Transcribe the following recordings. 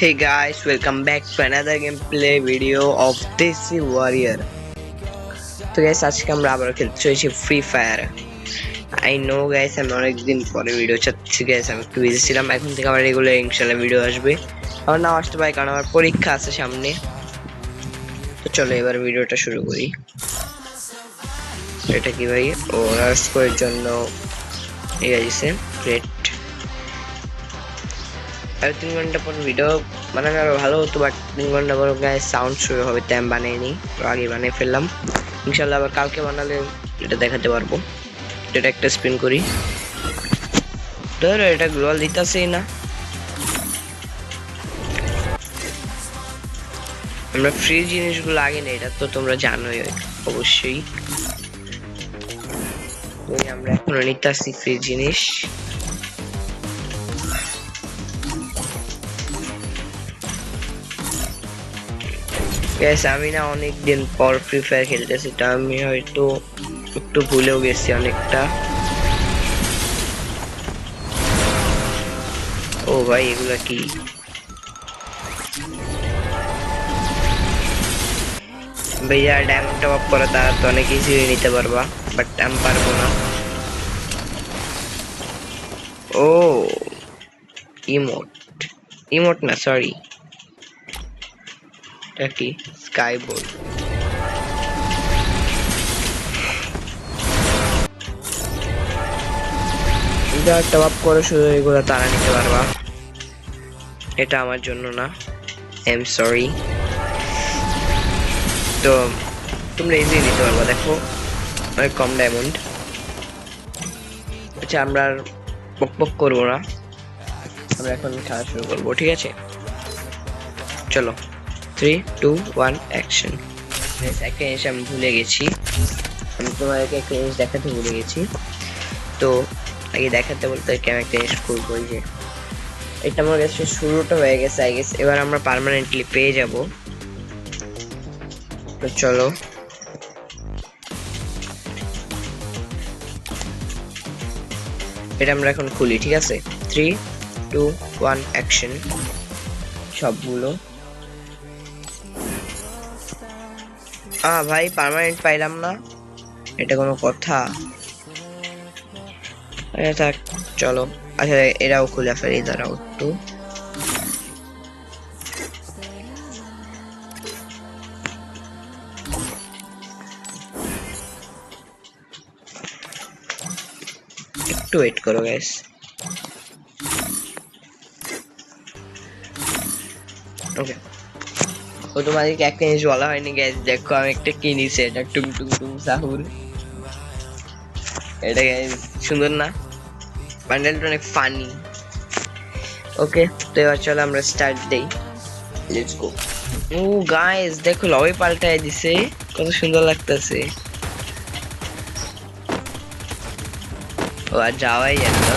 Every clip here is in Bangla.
Hey guys, welcome back to another gameplay video of DC Warrior. তো গাইস আজকে আমরা আবার খেলতে চলেছি free fire I know guys আমি অনেকদিন পরে ভিডিও চাচ্ছি গাইস আমি একটু বিজি ছিলাম এখন থেকে আমার রেগুলার ইনশাল্লাহ ভিডিও আসবে। আমার নাও আসতে পারে কারণ আমার পরীক্ষা আছে সামনে। তো চলো এবার ভিডিওটা শুরু করি। এটা কি ভাই? ও রাস করার জন্য এই আছে গ্রেট আর তিন ঘণ্টা পর ভিডিও বানানো আরও ভালো হতো বাট তিন ঘণ্টা পর গায়ে সাউন্ড শুরু হবে তাই আমি বানাইনি তো আগে বানিয়ে ফেললাম। ইনশাল্লাহ আবার কালকে বানালে এটা দেখাতে পারব। এটা একটা স্পিন করি। ধরো এটা গ্লোয়াল দিতেছেই না। আমরা ফ্রি জিনিসগুলো আগে নেই, এটা তো তোমরা জানোই অবশ্যই। আমরা এখনও নিতেছি ফ্রি জিনিস। গ্যাস আমি না অনেক দিন পর ফ্রি ফায়ার খেলতেছি, তা আমি হয়তো একটু ভুলেও গেছি অনেকটা। ও ভাই, এগুলা কি? ভাইয়া ডায়মন্ড টপ আপ তারা তো অনেক ইজিলি নিতে পারবা বাট আমি পারব না। ও ইমোট ইমোট না সরি এটা কি স্কাই বোর্ড যা টপ করে শুধু এগুলো তারা নিতে পারবা। এটা আমার জন্য না। এম সরি তো, তোমরা ইজি নিতে পারবা, দেখো। অনেক কম ডায়মন্ড আচ্ছা আমরা আর বক বক করব না। আমরা এখন খেলা শুরু করব, ঠিক আছে? চলো। থ্রি টু ওয়ান অ্যাকশন একটা জিনিস আমি ভুলে গেছি। আমি তোমাদেরকে একটা জিনিস দেখাতে ভুলে গেছি। তো, আগে দেখাতে বলতে আমি একটা জিনিস করব যে। এটা আমার কাছে শুরুটা হয়ে গেছে আই গেস এবার আমরা পার্মানেন্টলি পেয়ে যাব। তো চলো। এটা আমরা এখন খুলি, ঠিক আছে? থ্রি টু ওয়ান অ্যাকশন সবগুলো। আ ভাই পার্মানেন্ট পাইলাম না। এটা কোনো কথা। আচ্ছা থাক, চলো। আচ্ছা এরাও খুলে ফেলি, দাঁড়াও একটু। একটু ওয়েট করো গ্যাস ওকে ও তোমাদেরকে একটা জিনিস বলা হয়নি গ্যাস দেখো আমি একটা কিনেছি এটা টুম টুম টুম সাহুল। এটা গ্যাস সুন্দর না? বান্ডেলটা অনেক ফানি ওকে তো এবার চলো আমরা স্টার্ট দেই। লেটস গো ও গাইস দেখো লবি পাল্টায় দিছে, কত সুন্দর লাগতেছে। ও, আর যাওয়াই যায় না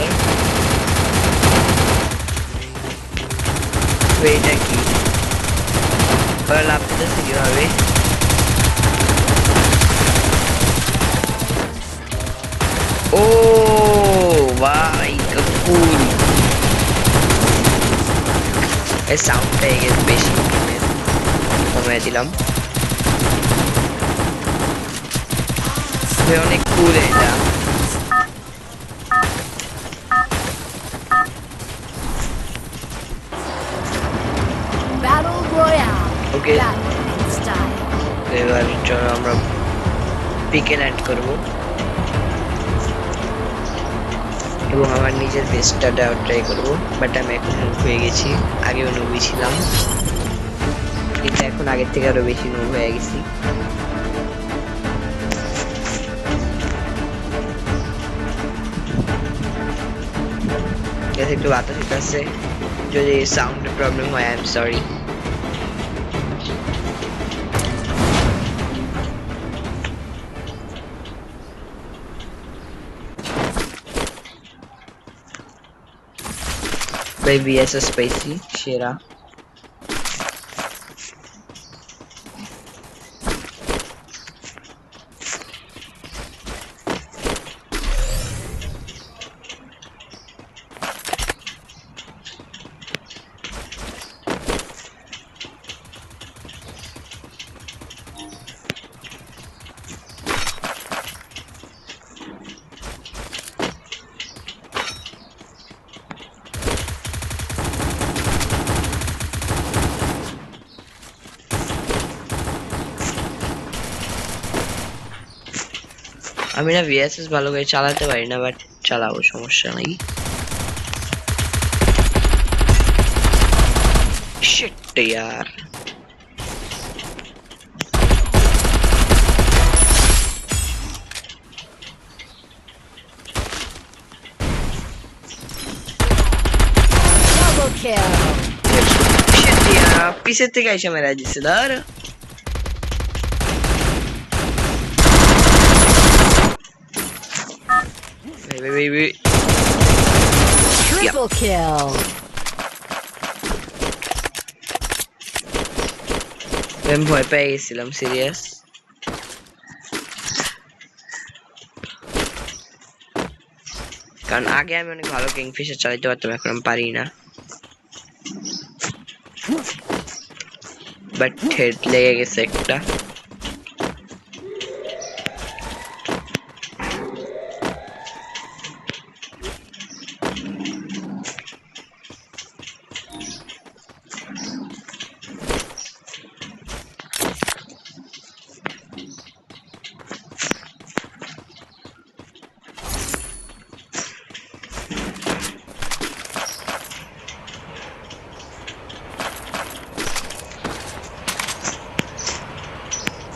তো এটা কি ওরা লাভ দিতেছে কীভাবে ও ভাই কুল এই সাউন্ডটা এগে বেশি কমে দিলাম অনেক কুল এটা পিকে ল্যান্ড করব। এবং আমার নিজের বেস্টটা দেওয়ার ট্রাই করব বাট আমি এখন মুভ হয়ে গেছি। আগেও নবী ছিলাম। কিন্তু এখন আগের থেকে আরও বেশি মুভ হয়ে গেছি। একটু বাতাস আছে যদি সাউন্ডের প্রবলেম হয় I am sorry by VSS Spicy Shira. আমি না ভিএসএস ভালো করে চালাতে পারি না বাট চালাবো সমস্যা নাই Shit, यार Double kill. Shit, यार পিছের থেকে এসে মেরা দিছে ধর Wait, wait, wait. Triple kill. আমি ভয় পেয়ে গেছিলাম সিরিয়াস কারণ আগে আমি অনেক ভালো কিংফিশার চালাতে পারতাম এখন আমি পারি না বাট হেড লেগে গেছে একটা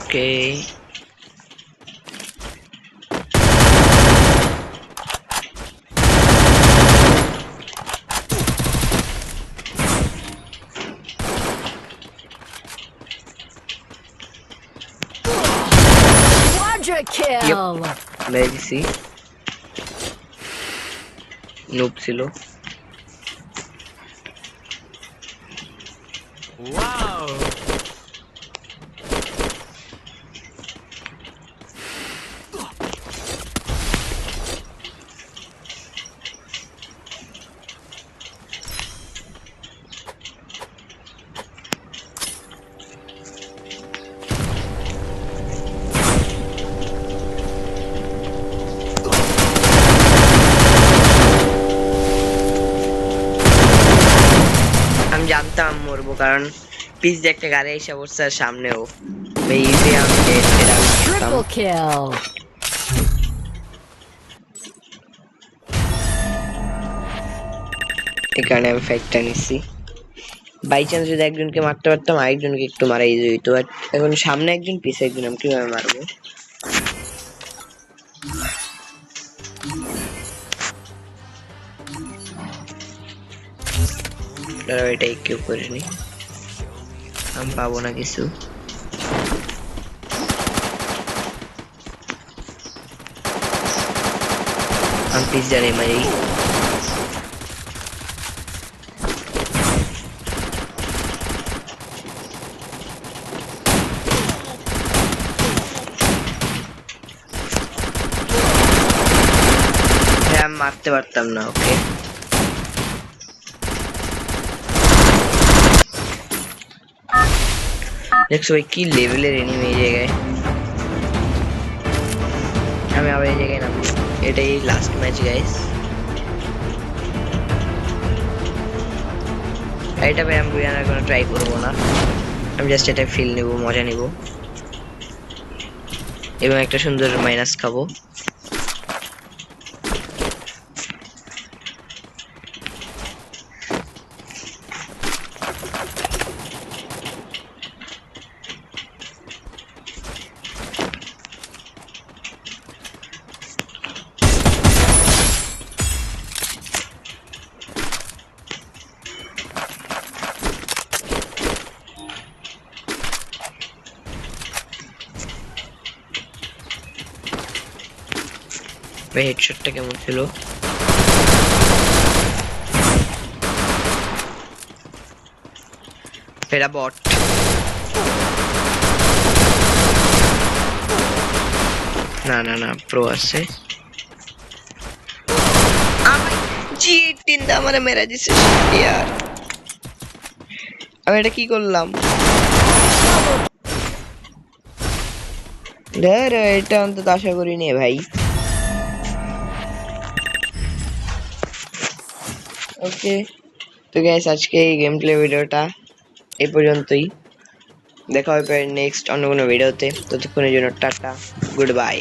ওকে Quadra kill. মেরে দিছি নুব ছিল আমি জানতাম মরবো কারণ পিস দিয়ে একটা গাড়ি এসে বসছে আর সামনেও। ইজি আমি dead dead আমি ফাইটটা নিচ্ছি বাই চান্স যদি একজনকে মারতে পারতাম আরেকজনকে একটু মারা ইজি হইতো বাট এখন সামনে একজন পিছে একজন আমি কীভাবে মারবো? এটাই কেউ করিনি। আমি পাবো না কিছু আমি পিজ্জা নেই মারি হ্যাঁ আমি মারতে পারতাম না ওকে দেখছ ভাই কি লেভেলের এনিমি এই জায়গায় আমি আবার এই জায়গায় নামবো এটাই লাস্ট ম্যাচ গাইস এটা ভাই আমি আর কোনো ট্রাই করব না আমি জাস্ট এটা ফিল নেব মজা নেব এবং একটা সুন্দর মাইনাস খাব ভাই হেডশটটা কেমন ছিল? এটা বট না না না প্রো আছে। জি এইটিন আমার মেরা দিছে, ইয়ার। আমি এটা কি করলাম? ধর এটা অন্তত আশা করিনি ভাই। ওকে। তো গ্যাস আজকে এই গেম প্লে ভিডিওটা এই পর্যন্তই। দেখা হবে নেক্সট অন্য কোনো ভিডিওতে ততক্ষণের জন্য টাটা গুড বাই